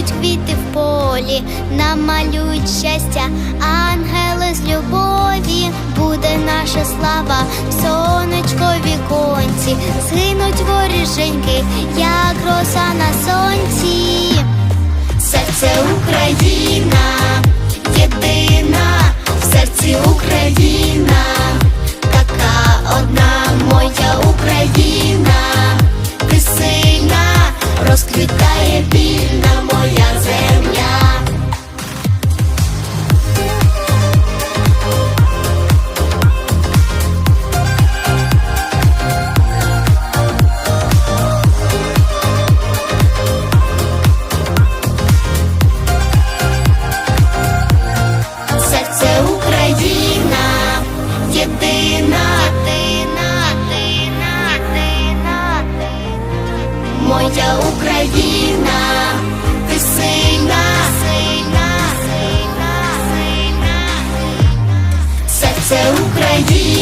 будуть квіти в полі, намалюють щастя, ангели з любові, буде наша слава, в сонечкові конці, згинуть воріженьки, як роса на сонці. Україна, ти сильна, сильна, сильна, сильна. Серце Україна,